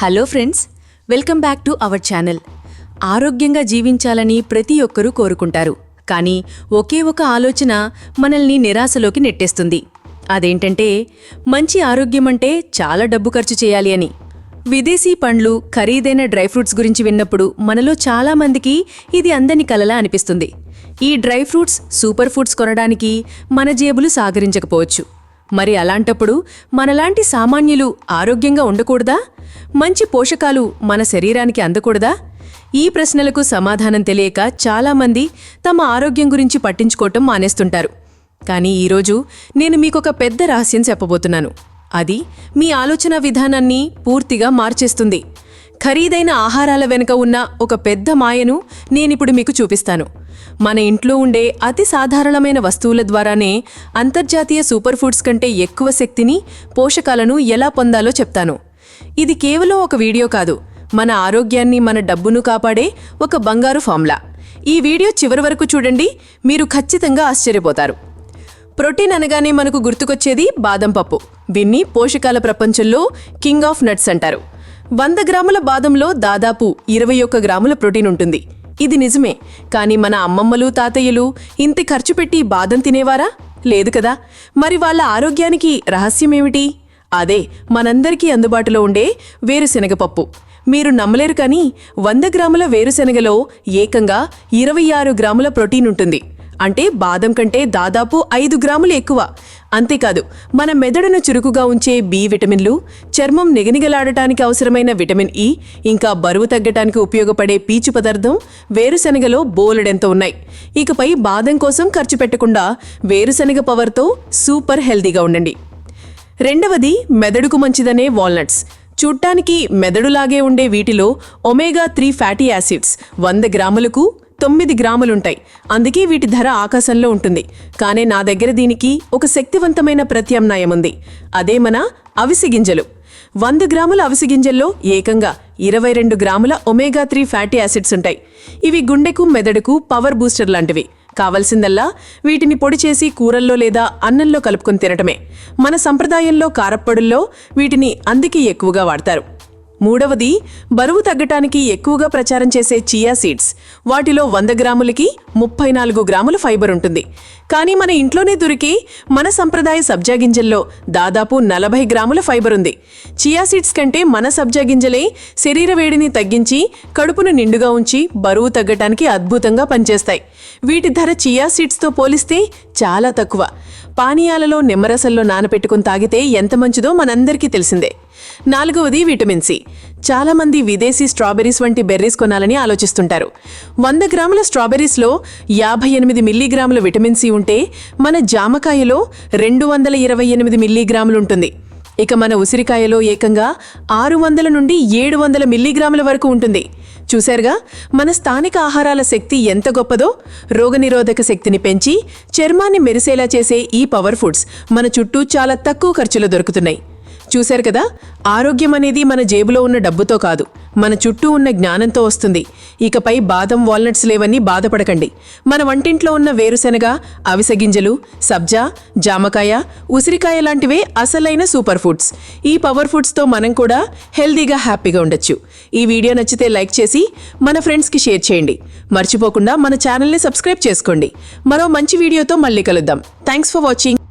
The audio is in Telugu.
Hello friends welcome back to our channel. ఆరోగ్యంగా జీవించాలని ప్రతి ఒక్కరూ కోరుకుంటారు. కానీ ఒకే ఒక ఆలోచన మనల్ని నిరాశలోకి నెట్టేస్తుంది. అదేంటంటే మంచి ఆరోగ్యం అంటే చాలా డబ్బు ఖర్చు చేయాలి అని. విదేశీ పండ్లు ఖరీదైన డ్రై ఫ్రూట్స్ గురించి విన్నప్పుడు మనలో చాలామందికి ఇది అందని కలలా అనిపిస్తుంది. ఈ డ్రై ఫ్రూట్స్ సూపర్ ఫుడ్స్ కొనడానికి మన జేబులు సాగరించకపోవచ్చు. మరి అలాంటప్పుడు మనలాంటి సామాన్యులు ఆరోగ్యంగా ఉండకూడదా? మంచి పోషకాలు మన శరీరానికి అందకూడదా? ఈ ప్రశ్నలకు సమాధానం తెలియక చాలామంది తమ ఆరోగ్యం గురించి పట్టించుకోవటం మానేస్తుంటారు. కానీ ఈరోజు నేను మీకొక పెద్ద రహస్యం చెప్పబోతున్నాను. అది మీ ఆలోచన విధానాన్ని పూర్తిగా మార్చేస్తుంది. ఖరీదైన ఆహారాల వెనుక ఉన్న ఒక పెద్ద మాయను నేనిప్పుడు మీకు చూపిస్తాను. మన ఇంట్లో ఉండే అతి సాధారణమైన వస్తువుల ద్వారానే అంతర్జాతీయ సూపర్ ఫుడ్స్ కంటే ఎక్కువ శక్తిని పోషకాలను ఎలా పొందాలో చెప్తాను. ఇది కేవలం ఒక వీడియో కాదు. మన ఆరోగ్యాన్ని మన డబ్బును కాపాడే ఒక బంగారు ఫార్ములా. ఈ వీడియో చివరి వరకు చూడండి మీరు ఖచ్చితంగా ఆశ్చర్యపోతారు. ప్రోటీన్ అనగానే మనకు గుర్తుకొచ్చేది బాదం పప్పు. దీన్ని పోషకాల ప్రపంచంలో కింగ్ ఆఫ్ నట్స్ అంటారు. వంద గ్రాముల బాదంలో దాదాపు ఇరవై ఒక్క గ్రాముల ప్రోటీన్ ఉంటుంది. ఇది నిజమే కానీ మన అమ్మమ్మలు తాతయ్యలు ఇంత ఖర్చు పెట్టి బాదం తినేవారా? లేదు కదా. మరి వాళ్ళ ఆరోగ్యానికి రహస్యమేమిటి అదే మనందరికీ అందుబాటులో ఉండే వేరుశెనగ పప్పు. మీరు నమ్మలేరు కానీ వంద గ్రాముల వేరుశెనగలో ఏకంగా ఇరవై ఆరు గ్రాముల ప్రోటీన్ ఉంటుంది. అంటే బాదం కంటే దాదాపు ఐదు గ్రాములు ఎక్కువ. అంతేకాదు మన మెదడును చురుకుగా ఉంచే బి విటమిన్లు చర్మం నిగనిగలాడటానికి అవసరమైన విటమిన్ ఇ ఇంకా బరువు తగ్గటానికి ఉపయోగపడే పీచు పదార్థం వేరుశనగలో బోలెడెంత ఉన్నాయి. ఇకపై బాదం కోసం ఖర్చు పెట్టకుండా వేరుశనగ పవర్తో సూపర్ హెల్దీగా ఉండండి. రెండవది మెదడుకు మంచిదనే వాల్నట్స్. చూడ్డానికి మెదడులాగే ఉండే వీటిలో ఒమేగా త్రీ ఫ్యాటీ యాసిడ్స్ వంద గ్రాములకు తొమ్మిది గ్రాములుంటాయి. అందుకే వీటి ధర ఆకాశంలో ఉంటుంది. కానీ నా దగ్గర దీనికి ఒక శక్తివంతమైన ప్రత్యామ్నాయం ఉంది. అదే మన అవిసి గింజలు. వంద గ్రాముల అవిసి గింజల్లో ఏకంగా ఇరవై రెండు గ్రాముల ఒమేగా త్రీ ఫ్యాటీ యాసిడ్స్ ఉంటాయి. ఇవి గుండెకు మెదడుకు పవర్ బూస్టర్ లాంటివి. కావలసిందల్లా వీటిని పొడి చేసి కూరల్లో లేదా అన్నంలో కలుపుకొని తినటమే. మన సంప్రదాయంలో కారప్పొడుల్లో వీటిని అందుకే ఎక్కువగా వాడతారు. మూడవది బరువు తగ్గటానికి ఎక్కువగా ప్రచారం చేసే చియా సీడ్స్. వాటిలో వంద గ్రాములకి ముప్పై నాలుగు గ్రాముల ఫైబర్ ఉంటుంది. కానీ మన ఇంట్లోనే దొరికే మన సంప్రదాయ సబ్జా గింజల్లో దాదాపు నలభై గ్రాముల ఫైబర్ ఉంది. చియా సీడ్స్ కంటే మన సబ్జా గింజలే శరీర వేడిని తగ్గించి కడుపును నిండుగా ఉంచి బరువు తగ్గటానికి అద్భుతంగా పనిచేస్తాయి. వీటి ధర చియా సీడ్స్తో పోలిస్తే చాలా తక్కువ. పానీయాలలో నిమ్మరసంలో నానపెట్టుకుని తాగితే ఎంత మంచిదో మనందరికీ తెలిసిందే. నాలుగవది విటమిన్ సి. చాలామంది విదేశీ స్ట్రాబెర్రీస్ వంటి బెర్రీస్ కొనాలని ఆలోచిస్తుంటారు. వంద గ్రాముల స్ట్రాబెర్రీస్లో యాభై ఎనిమిది మిల్లీగ్రాముల విటమిన్ సి ఉంటే మన జామకాయలో రెండు వందల ఇరవై ఎనిమిది మిల్లీగ్రాములు ఉంటుంది. ఇక మన ఉసిరికాయలో ఏకంగా ఆరు వందల నుండి ఏడు వందల మిల్లీగ్రాముల వరకు ఉంటుంది. చూశారుగా మన స్థానిక ఆహారాల శక్తి ఎంత గొప్పదో రోగనిరోధక శక్తిని పెంచి చర్మాన్ని మెరిసేలా చేసే ఈ పవర్ ఫుడ్స్ మన చుట్టూ చాలా తక్కువ ఖర్చులో దొరుకుతున్నాయి. చూశారు కదా? ఆరోగ్యం అనేది మన జేబులో ఉన్న డబ్బుతో కాదు మన చుట్టూ ఉన్న జ్ఞానంతో వస్తుంది. ఇకపై బాదం వాల్నట్స్ లేవని బాధపడకండి. మన వంటింట్లో ఉన్న వేరుశెనగ అవిసె సబ్జా జామకాయ ఉసిరికాయ లాంటివే అసలైన సూపర్ ఫుడ్స్. ఈ పవర్ ఫుడ్స్తో మనం కూడా హెల్దీగా హ్యాపీగా ఉండొచ్చు. ఈ వీడియో నచ్చితే లైక్ చేసి మన ఫ్రెండ్స్కి షేర్ చేయండి. మర్చిపోకుండా మన ఛానల్ని సబ్స్క్రైబ్ చేసుకోండి. మరో మంచి వీడియోతో మళ్ళీ కలుద్దాం. Thanks for watching.